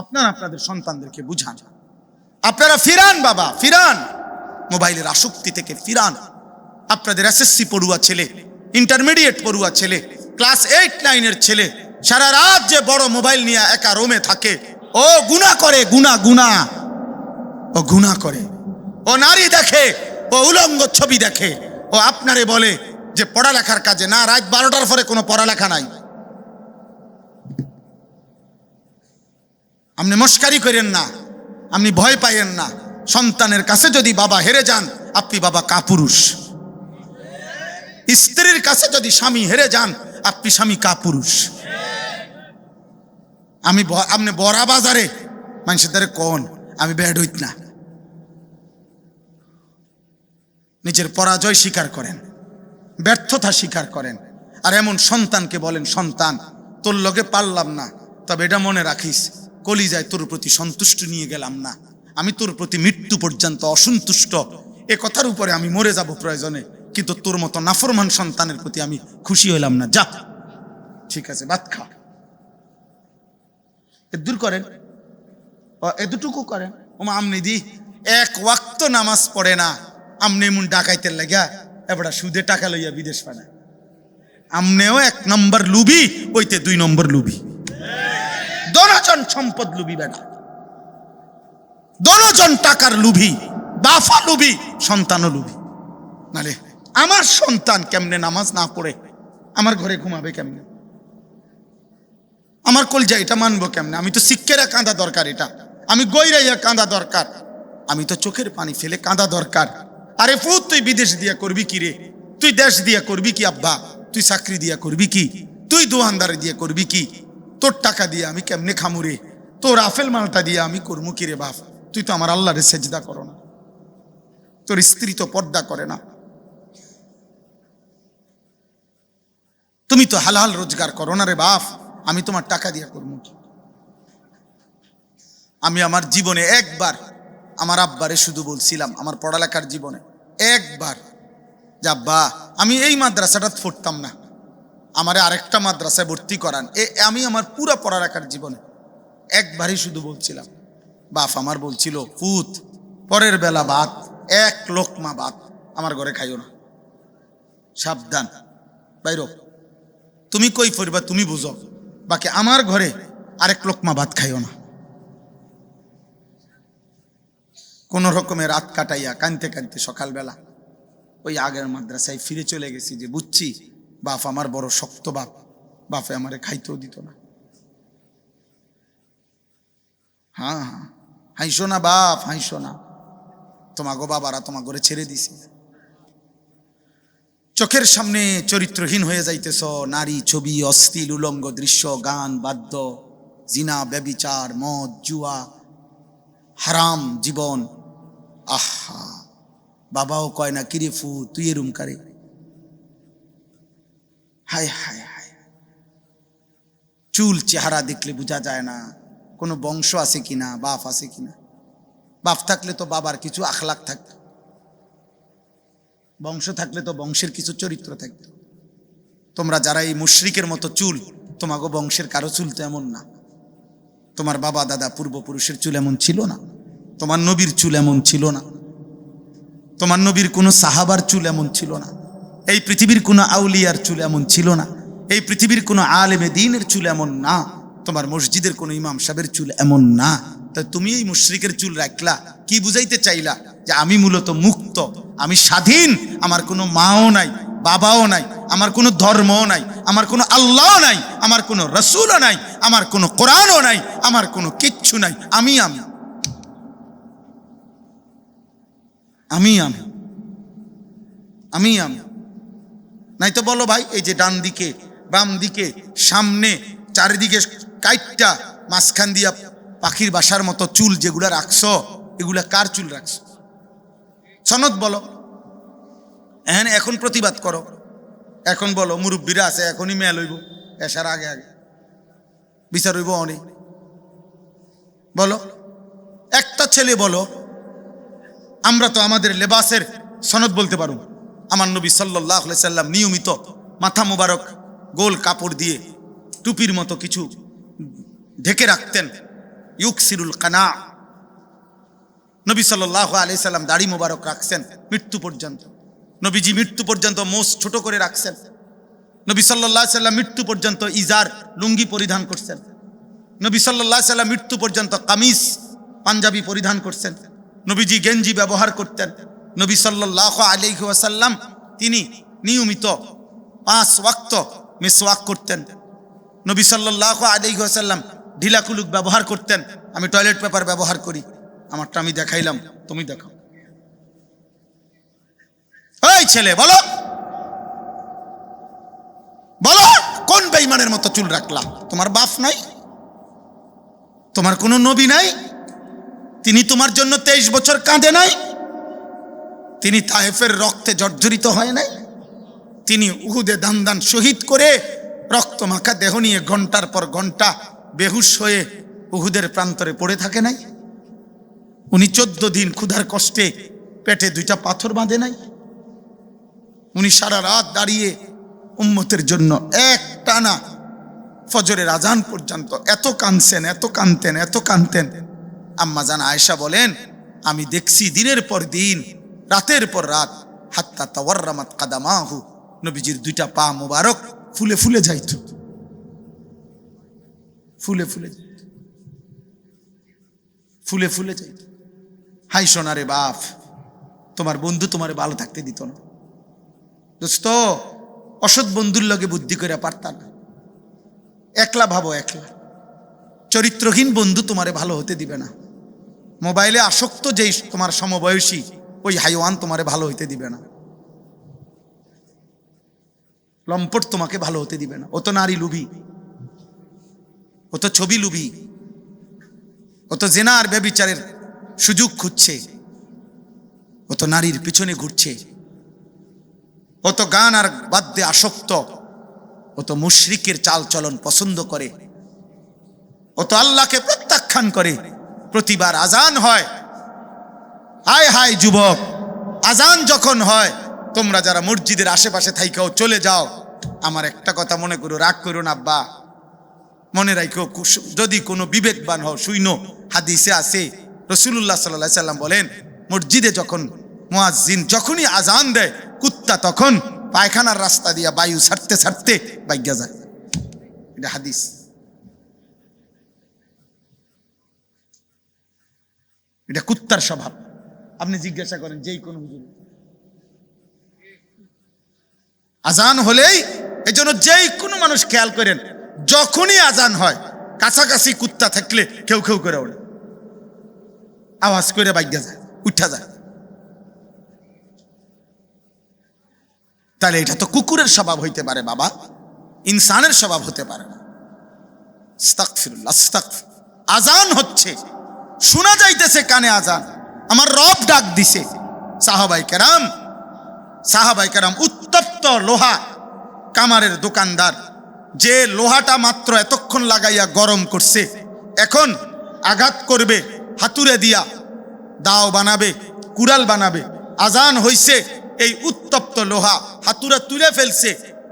আপনারা আপনাদের সন্তানদেরকে বুঝান। আপনারা ফিরান, বাবা, ফিরান। মোবাইলের আসক্তি থেকে ফিরান। আপনাদের এসএসসি পড়ুয়া ছেলে ইন্টারমিডিয়েট পড়ুয়া ছেলে ক্লাস এইট নাইনের ছেলে, সারা রাত যে বড় মোবাইল নিয়ে একা রোমে থাকে, ও গুণা করে গুণা গুণা ও গুণা করে। ও নারী দেখে, ও উলঙ্গ ছবি দেখে। ও আপনারে বলে যে, পড়ালেখার কাজে না, রাত বারোটার পরে কোনো পড়ালেখা নাই। আপনি মস্কারি করেন না, আপনি ভয় পাইয়েন না। সন্তানের কাছে যদি বাবা হেরে যান, আপনি বাবা কাপুরুষ। স্ত্রীর কাছে যদি স্বামী হেরে যান, আপনি স্বামী কাপুরুষ। আমি আপনি বড়া বাজারে, মানুষের দ্বারে কোন? আমি ব্যাড হইত না। নিজের পরাজয় স্বীকার করেন, ব্যর্থতা স্বীকার করেন। আর এমন সন্তানকে বলেন, সন্তান, তোর লগে পারলাম না, তবে এটা মনে রাখিস কলিজায় তোর প্রতি সন্তুষ্ট নিয়ে গেলাম না। আমি তোর প্রতি মৃত্যু পর্যন্ত অসন্তুষ্ট। এ কথার উপরে আমি মরে যাব প্রয়োজনে। কিন্তু তোর মতো নাফরমান সন্তানের প্রতি আমি খুশি হইলাম না। যা। ঠিক আছে, ভাত খা। দূর করেন। এতটুকু করেন। ওমা আমনি দি। এক ওয়াক্ত নামাজ পড়ে না। আমনে এমন ডাকাইতে লাগা। এবার সুদে টাকা লইয়া বিদেশ পানা। আমনেও এক নম্বর লুবি, ওইতে দুই নম্বর লুবি। সম্পদ লুবি বেটা দনজন টাকার লুবি বাফা লুবি সন্তানও লুবি নালে আমার সন্তান কেমনে নামাজ না পড়ে? আমার ঘরে ঘুমাবে কেমনে? আমার কলজা এটা মানবো কেমনে? আমি তো শিক্ষেরা কাঁদা দরকার এটা। আমি গৈরাইয়া কাঁদা দরকার। আমি তো চোখের পানি ফেলে কাঁদা দরকার। আরে ফুত, তুই বিদেশ দিয়া করবি কি রে? তুই দেশ দিয়া করবি কি, আব্বা? তুই চাকরি দিয়া করবি কি? তুই দোয়ানদারে দিয়া করবি কি? তোর টাকা দিয়ে আমি কেমনে খামুরে তোর আফেল মালটা দিয়ে আমি করব কি রে বাপ? তুই তো আমার আল্লাহরে সেজদা করো না। তোর স্ত্রী তো পর্দা করে না। তুমি তো হালাল রোজগার করো না রে বাপ। আমি তোমার টাকা দিয়ে করব কি? আমি আমার জীবনে একবার আমার আব্বারে শুধু বলছিলাম, আমার পড়ালেখার জীবনে একবার যে আব্বা, আমি এই মাদ্রাসাটা পড়তাম না। আমারে আরেকটা মাদ্রাসায় ভর্তি করান। এ, আমি আমার পুরা পড়ালেখার জীবনে একবারই শুধু বলছিলাম, বাপ আমার বলছিল, পুত, পরের বেলা ভাত, এক লোকমা ভাত আমার ঘরে খাইও না। সাবধান। বাইর, তুমি কই ফরবা তুমি বুঝো। বাকি আমার ঘরে আরেক লোকমা ভাত খাইও না। কোন রকমের রাত কাটাইয়া কানতে কানতে সকালবেলা ওই আগের মাদ্রাসায় ফিরে চলে গেছি যে, বুঝছি বাপ আমার বড় শক্ত বাপ বাপে আমারে খাইতেও দিত না। হ্যাঁ হ্যাঁ। হাইসো না বাপ হাইসো না। তোমাগো বাবারা তোমার ঘরে ছেড়ে দিছি। চোখের সামনে চরিত্রহীন হয়ে যাইতেছ। নারী ছবি অস্থিল উলঙ্গ দৃশ্য, গান, বাদ্য, জিনা, ব্যবিচার, মদ, জুয়া, হারাম জীবন। আহা, বাবাও কয় না, কিরে ফু, তুই এরুম কারে? হায় হায় হায়। চুল চেহারা দেখলে বোঝা যায় না, কোনো বংশ আছে কিনা, বাপ আছে কিনা। বাপ থাকলে তো বাবার কিছু আখলাখ থাকতো। বংশ থাকলে তো বংশের কিছু চরিত্র থাকতো। তোমরা যারা এই মুশরিকের মতো চুল তোমাকে বংশের কারও চুল তো এমন না। তোমার বাবা, দাদা, পূর্বপুরুষের চুল এমন ছিল না। তোমার নবীর চুল এমন ছিল না। তোমার নবীর কোনো সাহাবার চুল এমন ছিল না। এই পৃথিবীর কোনো আউলিয়ার চুল এমন ছিল না। এই পৃথিবীর কোনো আলেমে দিনের চুল এমন না। তোমার মসজিদের কোনো ইমাম সাহেবের চুল এমন না। তা তুমি এই মুশরিকের চুল রাখলা, কি বুঝাইতে চাইলা? যে আমি মূলত মুক্ত, আমি স্বাধীন, আমার কোনো মাও নাই, বাবাও নাই, আমার কোনো ধর্মও নাই, আমার কোনো আল্লাহও নাই, আমার কোনো রসুলও নাই, আমার কোনো কোরআনও নাই, আমার কোনো কিচ্ছু নাই। আমি আমি। আমি আমি। আমি আমি। নাই তো বলো ভাই, এই যে ডান দিকে, বাম দিকে, সামনে, চারিদিকে কাইটটা, মাঝখান দিয়া পাখির বাসার মতো চুল যেগুলা রাখছো, এগুলা কার চুল রাখছো? সনদ বলো। হ্যাঁ এখন প্রতিবাদ করো। এখন বলো, মুরব্বীরা আছে, এখনই মেল হইব, এসার আগে আগে। বিচার হইব অনেক বলো, একটা ছেলে বলো, আমরা তো আমাদের লেবাসের সনদ বলতে পারো আমার নবী সাল্লাহ সাল্লাম নিয়মিত মাথা মুবারক, গোল কাপড় দিয়ে টুপির মতো কিছু ঢেকে রাখতেন। ইউক ইউকসিরুল কানা। নবী সাল্লাহ আলি সাল্লাম দাড়ি মুবারক রাখছেন মৃত্যু পর্যন্ত। নবীজি মৃত্যু পর্যন্ত মোষ ছোট করে রাখছেন। নবী সাল্লাহ সাল্লাম মৃত্যু পর্যন্ত ইজার, লুঙ্গি পরিধান করছেন। নবী সাল্লাহ সাল্লাম মৃত্যু পর্যন্ত কামিজ, পাঞ্জাবি পরিধান করছেন। নবীজি গেঞ্জি ব্যবহার করতেন। নবী সাল্লাহ আলাইহি ওয়াসাল্লাম তিনি নিয়মিত পাঁচ ওয়াক্ত মেসওয়াক করতেন। নবী সাল্লাহ ওয়াসাল্লাম ঢিলা কুলুক ব্যবহার করতেন। আমি টয়লেট পেপার ব্যবহার করি। আমারটা আমি দেখাইলাম, তুমি দেখাও। এই ছেলে, বলো। বলো, কোন বেইমানের মতো চুল রাখলাম? তোমার বাপ নাই? তোমার কোনো নবী নাই? তিনি তোমার জন্য তেইশ বছর কাঁদে নাই? তিনি তাহেফের রক্তে জর্জরিত হয় নাই। তিনি উহুদে দান দান শহীদ করে রক্ত মাখা দেহ নিয়ে ঘণ্টার পর ঘণ্টা বেহুশ হয়ে উহুদের প্রান্তরে পড়ে থাকে নাই। উনি চোদ্দ দিন ক্ষুধার কষ্টে পেটে দুইটা পাথর বাঁধে নাই। উনি সারা রাত দাঁড়িয়ে উম্মতের জন্য এক টানা ফজরের আজান পর্যন্ত এত কানছেন এত কানতেন এত কানতেন আম্মা জান আয়েশা বলেন, আমি দেখছি দিনের পর দিন রাতের পর রাত, হাত্তা তাওয়ার্রামাত কাদামাহু, নবীজির দুইটা পা মোবারক ফুলে ফুলে যাইত। ফুলে ফুলে ফুলে ফুলে যাইত। হাই সোনারে বাপ, তোমার বন্ধু তোমারে ভালো থাকতে দিত না। দোস্ত, অসৎ বন্ধুর লগে বুদ্ধি করে পারতাম না। একলা ভাবো একলা। চরিত্রহীন বন্ধু তোমারে ভালো হতে দিবে না। মোবাইলে আসক্ত যেই তোমার সমবয়সী ওই হাইওয়ান তোমারে ভালো হইতে দিবে না। লম্পট তোমাকে ভালো হতে দিবে না। ও তো নারী লুবি ও তো ছবি লুবি ও তো জেনার ব্যবিচারের সুযোগ খুঁজছে ও তো নারীর পিছনে ঘুরছে ও তো গান আর বাদ্যে আসক্ত ও তো মুশরিকের চাল চলন পছন্দ করে ও তো আল্লাহকে প্রত্যাখ্যান করে, প্রতিবার আজান হয়। হায় হায় যুবক, আজান যখন হয়, তোমরা যারা মসজিদের আশেপাশে থাইকাও চলে যাও। আমার একটা কথা মনে করো, রাগ করো না, আব্বা। মনে রাখো যদি কোনো বিবেকবান হও, শুইনো। হাদিসে আছে রসুল্লাহ সাল্লাহ সাল্লাম বলেন, মসজিদে যখন মুয়াজ্জিন যখনই আজান দেয়, কুত্তা তখন পায়খানার রাস্তা দিয়া বায়ু ছাড়তে ছাড়তে বাইজ্ঞা যায়। এটা হাদিস। এটা কুত্তার স্বভাব। আপনি জিজ্ঞাসা করেন, যেই কোনো হুজুর। আজান হলেই এজন্য যেই কোনো মানুষ খেয়াল করেন, যখনই আজান হয়, কাছাকাছি কুত্তা থাকলে কেউ কেউ করে ওঠে। আওয়াজ করে বাইজ্ঞা যায়, উঠা যায়। তাহলে এটা তো কুকুরের স্বভাব হইতে পারে বাবা, ইনসানের স্বভাব হতে পারে না। আজান হচ্ছে, শোনা যাইতেছে কানে আজান। আমার রব ডাক দিছে। সাহাবাই কেরাম সাহাবাই কেরাম, উত্তপ্ত লোহা কামারের দোকানদার, যে লোহাটা মাত্র এতক্ষণ লাগাইয়া গরম করছে, এখন আঘাত করবে, হাতুড়ে দিয়া দাও বানাবে, কুড়াল বানাবে। আজান হইছে, এই উত্তপ্ত লোহা হাতুরা তুলে ফেলছে,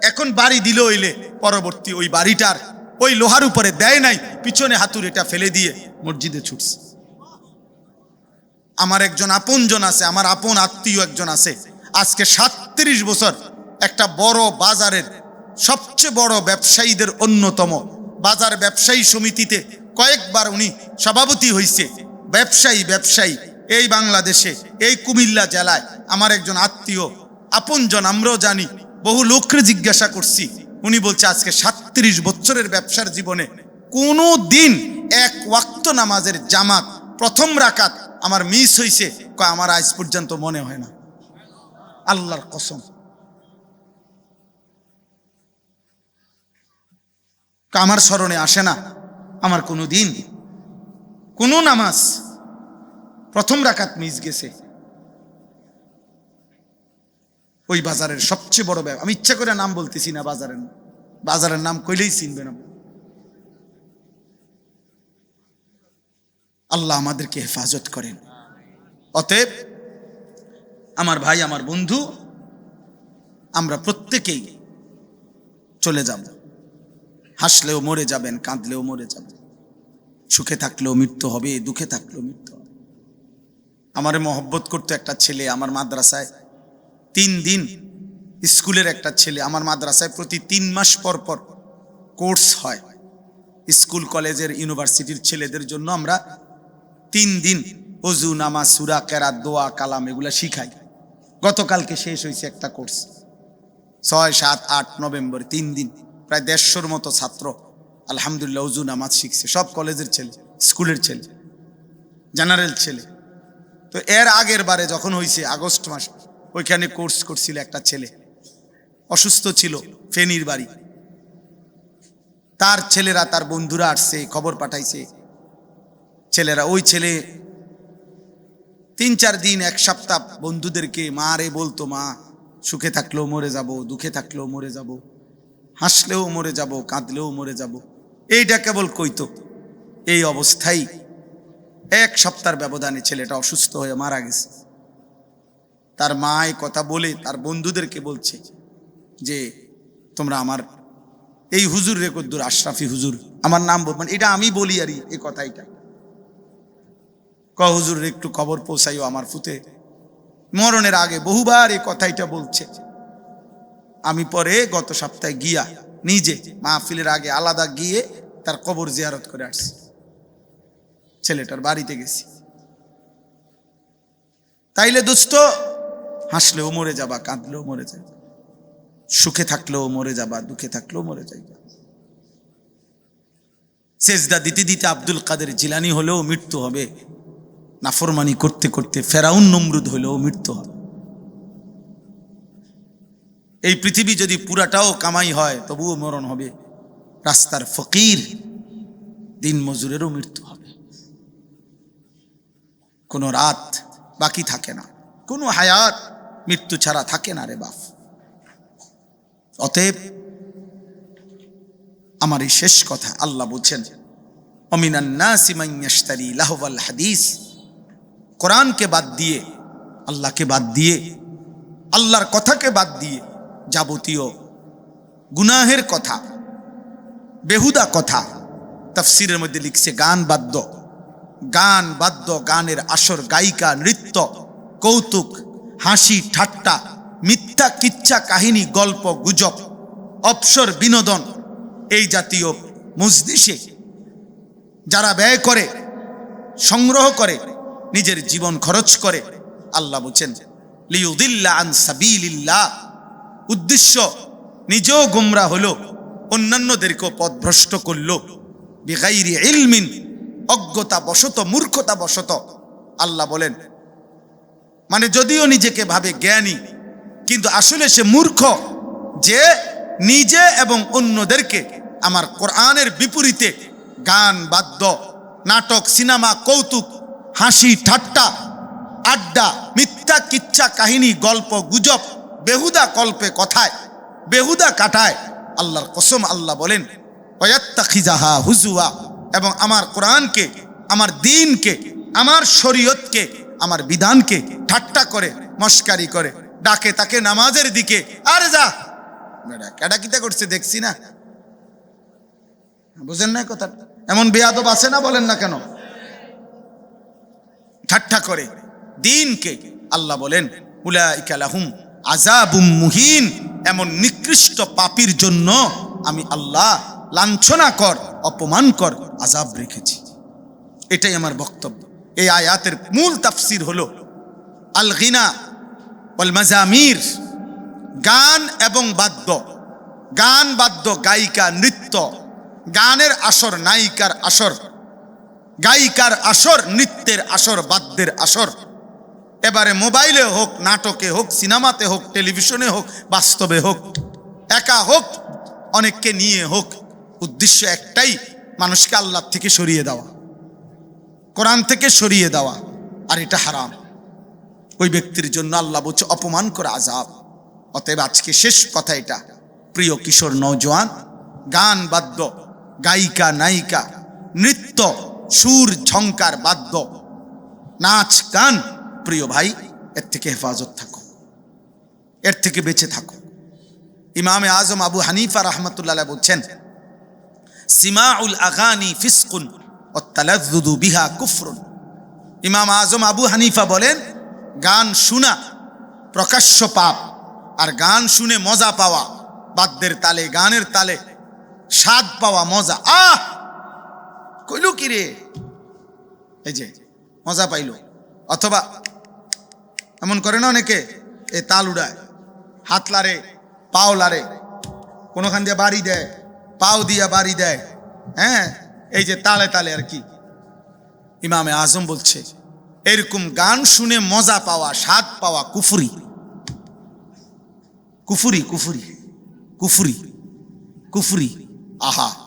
এখন বাড়ি দিল হইলে পরবর্তী ওই বাড়িটার, ওই লোহার উপরে দেয় নাই, পিছনে হাতুড়েটা ফেলে দিয়ে মসজিদে ছুটছে। আমার একজন আপনজন আছে, আমার আপন আত্মীয় একজন আছে। আজকে সাতত্রিশ বছর একটা বড় বাজারের সবচেয়ে বড় ব্যবসায়ীদের অন্যতম। বাজার ব্যবসায়ী সমিতিতে কয়েকবার উনি সভাপতি হইছে। ব্যবসায়ী ব্যবসায়ী, এই বাংলাদেশে, এই কুমিল্লা জেলায় আমার একজন আত্মীয়, আপনজন, আমরাও জানি, বহু লোককে জিজ্ঞাসা করছি। উনি বলছে, আজকে সাতত্রিশ বছরের ব্যবসার জীবনে কোনো দিন এক ওয়াক্ত নামাজের জামাত প্রথম রাকাত আমার মিস হইছে, কয়, আমার আজ পর্যন্ত মনে হয় না। আল্লাহর কসম। আমার স্মরণে আসে না, আমার কোনো দিন। কোনো নামাজ। প্রথম রাকাত মিস গেছে। ওই বাজারের সবচেয়ে বড় ব্যবসা আমি ইচ্ছা করে নাম বলতেছি না বাজারের বাজারের নাম কইলেই চিনবে না আল্লাহ আমাদেরকে হেফাজত করেন। অতএব আমার ভাই, আমার বন্ধু, আমরা প্রত্যেকেই চলে যাব। হাসলেও মরে যাবেন, কাঁদলেও মরে যাবেন। সুখে থাকলেও মৃত্যু হবে, দুঃখে থাকলেও মৃত্যু হবে। আমারে মহব্বত করতো একটা ছেলে আমার মাদ্রাসায়। তিন দিন স্কুলের একটা ছেলে আমার মাদ্রাসায় প্রতি তিন মাস পর পর কোর্স হয়। স্কুল, কলেজের, ইউনিভার্সিটির ছেলেদের জন্য আমরা তিন দিন অজু নামাজ, সুরা কেরা দোয়া, কালাম এগুলা শিখাই। গতকালকে শেষ হয়েছে একটা কোর্স। ছয়, সাত, আট নভেম্বর, তিন দিন। প্রায় দেড়শোর মতো ছাত্র আলহামদুলিল্লাহ অজু নামাজ শিখছে। সব কলেজের ছেলে, স্কুলের ছেলে, জেনারেল ছেলে। তো এর আগের বারে যখন হয়েছে আগস্ট মাস, ওইখানে কোর্স করছিল একটা ছেলে। অসুস্থ ছিল, ফেনীর বাড়ি। তার ছেলেরা, তার বন্ধুরা আসছে, খবর পাঠাইছে। ছেলেরা, ওই ছেলে তিন চার দিন, এক সপ্তাহ বন্ধুদেরকে মা রে বলতো, মা, সুখে থাকলেও মরে যাব, দুঃখে থাকলেও মরে যাব, হাসলেও মরে যাব, কাঁদলেও মরে যাব। এইটা কেবল কইতো। এই অবস্থায় এক সপ্তাহের ব্যবধানে ছেলেটা অসুস্থ হয়ে মারা গেছে। তার মা কথা বলে, তার বন্ধুদেরকে বলছে যে, তোমরা আমার, এই হুজুর রে কদ্দুর, আশরাফি হুজুর, আমার নাম বল মানে এটা আমি বলি আর এই কথাইটা ক হুজুর, একটু খবর পৌঁছাইও আমার ফুতে মরণের আগে বহুবার এই কথাইটা বলছে। আমি পরে গত সপ্তাহে গিয়া নিজে মাহফিলের আগে আলাদা গিয়ে তার কবর জিয়ারত করে আসছি। ছেলেটার বাড়িতে গেছি। তাইলে দোস্ত, হাসলেও মরে যাবা, কাঁদলেও মরে যাবা, সুখে থাকলেও মরে যাবা, দুঃখে থাকলেও মরে যাইবা। সেজদা দিতে দিতে আব্দুল কাদের জিলানি হলেও মৃত্যু হবে। নাফরমানি করতে করতে ফেরাউন নমরুদ হলেও মৃত্যু হবে এই পৃথিবী যদি পুরাটাও কামাই হয়, তবুও মরণ হবে। রাস্তার ফকির দিন মজুরেরও মৃত্যু হবে। কোনো রাত বাকি থাকে না। কোনো হায়াত মৃত্যু ছাড়া থাকে না রে বাপ। অতএব আমার এই শেষ কথা আল্লাহ বলছেন অমিনান্নাসিমাইয়াস্তারি লাহওয়াল হাদিস। কোরআনকে বাদ দিয়ে, আল্লাহকে বাদ দিয়ে, আল্লাহর কথাকে বাদ দিয়ে যাবতীয় গুনাহের কথা, বেহুদা কথা তফসিরের মধ্যে লিখছে, গান বাদ্য গান বাদ্য, গানের আসর, গায়িকা, নৃত্য, কৌতুক, হাসি, ঠাট্টা, মিথ্যা, কিচ্ছা, কাহিনী, গল্প, গুজব অপসর বিনোদন, এই জাতীয় মজলিসে যারা ব্যয় করে, সংগ্রহ করে নিজের জীবন খরচ করে। আল্লাহ বলছেন আন উদ্দেশ্য নিজেও গোমরা হলো, অন্যান্যদেরকেও পথভ্রষ্ট করল। বেগাইরি ইলমিন অজ্ঞতা বশত মূর্খতা বশত আল্লাহ বলেন মানে যদিও নিজেকে ভাবে জ্ঞানী, কিন্তু আসলে সে মূর্খ, যে নিজে এবং অন্যদেরকে আমার কোরআনের বিপরীতে গান, বাদ্য, নাটক, সিনেমা, কৌতুক হাসি, ঠাট্টা, আড্ডা, মিথ্যা, কিচ্ছা, কাহিনী, গল্প, গুজব, বেহুদা কল্পে কথায়, বেহুদা কাটায় আল্লাহর কসম আল্লাহ বলেন ওয়াত্তাখিজাহা হুজুয়া এবং আমার কোরআনকে, আমার দিনকে, আমার শরীয়তকে, আমার বিধানকে ঠাট্টা করে, মস্কারি করে, ডাকে তাকে নামাজের দিকে, আর যা। কেডা করছে, দেখছি না। বুঝেন না কথা এমন বেয়াদব আছে না বলেন না কেন? ঠাট্টা করে। দিনকে আল্লাহ বলেন উলাইকালাহুম আজাবুম মুহিন। এমন নিকৃষ্ট পাপির জন্য আমি আল্লাহ লাঞ্ছনা কর, অপমান কর আজাব রেখেছি। এটাই আমার বক্তব্য। এই আয়াতের মূল তাফসির হল, আল গিনা ওয়াল মাজামির। গান এবং বাদ্য। গান, বাদ্য, গায়িকা, নৃত্য। গানের আসর, নায়িকার আসর। গায়িকার আসর, নৃত্যের আসর, বাদ্যের আসর। এবারে মোবাইলে হোক, নাটকে হোক, সিনেমাতে হোক, টেলিভিশনে হোক, বাস্তবে হোক, একা হোক, অনেককে নিয়ে হোক, উদ্দেশ্য একটাই, মানুষকে আল্লাহ থেকে সরিয়ে দেওয়া। কোরআন থেকে সরিয়ে দেওয়া, আর এটা হারাম। ওই ব্যক্তির জন্য আল্লাহ বলছে, অপমান করে আজাব অতএব আজকে শেষ কথা এটা। প্রিয় কিশোর নৌজওয়ান গান, বাদ্য, গায়িকা, নায়িকা, নৃত্য সুর ঝঙ্কার বাদ্য, নাচ, গান, প্রিয় ভাই, এর থেকে হেফাজত থাকো। এর থেকে বেঁচে থাকো। ইমামে আজম আবু হানিফা রহমতুল্লাহ বলছেন, সিমাউল আগানি ফিসকুন অত্তালাজুদু বিহা কুফরুন। ইমাম আজম আবু হানিফা বলেন, গান শোনা প্রকাশ্য পাপ আর গান শুনে মজা পাওয়া, বাদ্যের তালে, গানের তালে স্বাদ পাওয়া মজা। আহ! কইল কি রে? এই যে, মজা পাইল। অথবা, এমন করে না অনেকে এ তাল উড়ায়, হাত লারে পাও লারে কোনোখান দিয়ে বাড়ি দেয়, পাও দিয়া বাড়ি দেয় হ্যাঁ? এই যে তালে তালে আর কি। ইমামে আজম বলছে, এরকম গান শুনে মজা পাওয়া, স্বাদ পাওয়া কুফুরি। কুফুরি কুফুরি কুফুরি কুফুরি, আহা।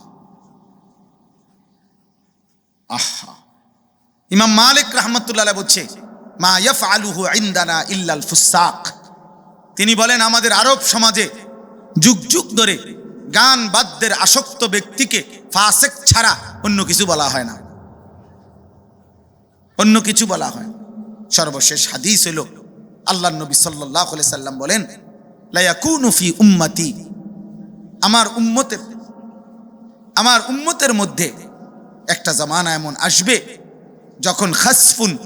আহা। ইমাম মালিক রহমতুল্লাহ বলছে, মা ইয়ফ আলুহু ইন্দানা ইল্লাল ফুসাক। তিনি বলেন, আমাদের আরব সমাজে যুগ যুগ ধরে গান বাদ্যের আসক্ত ব্যক্তিকে ফাসেক ছাড়া অন্য কিছু বলা হয় না। অন্য কিছু বলা হয় সর্বশেষ হাদিস হইল আল্লাহ নবী সাল্লাহ সাল্লাম বলেন লায়াকুনুফি উম্মতি। আমার উম্মতের আমার উম্মতের মধ্যে একটা জামানা এমন আসবে যখন খাসফুন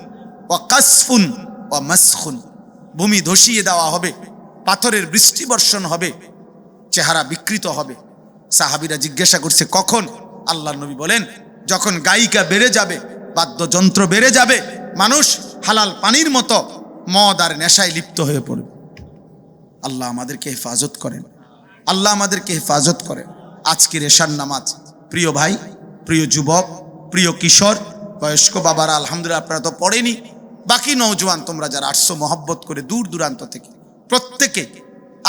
ও কাসফুন ও মাসখুন। ভূমি ধসিয়ে দেওয়া হবে, পাথরের বৃষ্টি বর্ষণ হবে, চেহারা বিকৃত হবে। সাহাবিরা জিজ্ঞাসা করছে, কখন? আল্লাহ নবী বলেন, যখন গায়িকা বেড়ে যাবে, বাদ্যযন্ত্র বেড়ে যাবে, মানুষ হালাল পানির মতো মদ আর নেশায় লিপ্ত হয়ে পড়বে। আল্লাহ আমাদেরকে হেফাজত করেন। আল্লাহ আমাদেরকে হেফাজত করেন। আজকের এশার নামাজ, প্রিয় ভাই প্রিয় যুবক, প্রিয় কিশোর, বয়স্ক বাবারা, আলহামদুলিল্লাহ আপনারা তো পড়েনি। বাকি নৌজওয়ান তোমরা যারা আটশো মহব্বত করে দূর দূরান্ত থেকে, প্রত্যেকে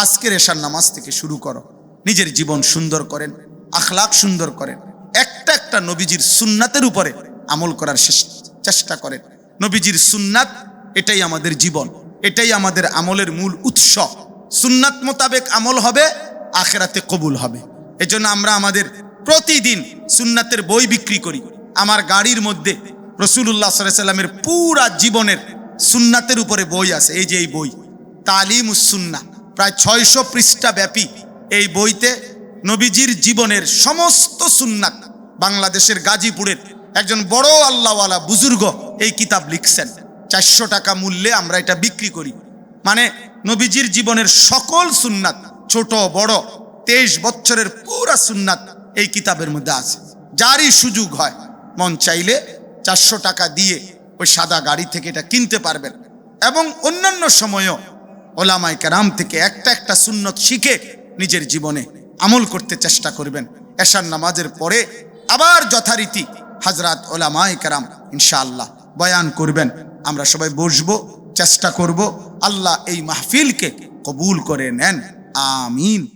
আজকের এশার নামাজ থেকে শুরু করো। নিজের জীবন সুন্দর করেন আখলাক সুন্দর করেন। একটা একটা নবীজির সুন্নাতের উপরে আমল করার চেষ্টা করেন। নবীজির সুন্নাত এটাই আমাদের জীবন, এটাই আমাদের আমলের মূল উৎস। সুন্নাত মোতাবেক আমল হবে, আখেরাতে কবুল হবে। এজন্য আমরা আমাদের প্রতিদিন সুন্নাতের বই বিক্রি করি। আমার গাড়ির মধ্যে রসুল্লাহ সাল্লামের পুরা জীবনের সুন্নাতের উপরে বই আছে, এই যে এই বই। তালিম উসুন্না প্রায় ছয়শো পৃষ্ঠা ব্যাপী এই বইতে নবীজির জীবনের সমস্ত সুন্নাত বাংলাদেশের গাজীপুরের একজন বড় আল্লাহওয়ালা বুজুর্গ এই কিতাব লিখছেন। চারশো টাকা মূল্যে আমরা এটা বিক্রি করি। মানে নবীজির জীবনের সকল সুন্নাত, ছোট, বড়, তেইশ বছরের পুরা সুন্নাত এই কিতাবের মধ্যে আছে। যারই সুযোগ হয়, মন চাইলে চারশো টাকা দিয়ে ওই সাদা গাড়ি থেকে এটা কিনতে পারবেন। এবং অন্যান্য সময়ও ওলামাই কারাম থেকে একটা একটা সুন্নত শিখে নিজের জীবনে আমল করতে চেষ্টা করবেন। এশার নামাজের পরে আবার যথারীতি হাজরাত ওলামাই কারাম ইনশাআল্লাহ বয়ান করবেন। আমরা সবাই বসবো, চেষ্টা করব, আল্লাহ এই মাহফিলকে কবুল করে নেন। আমিন।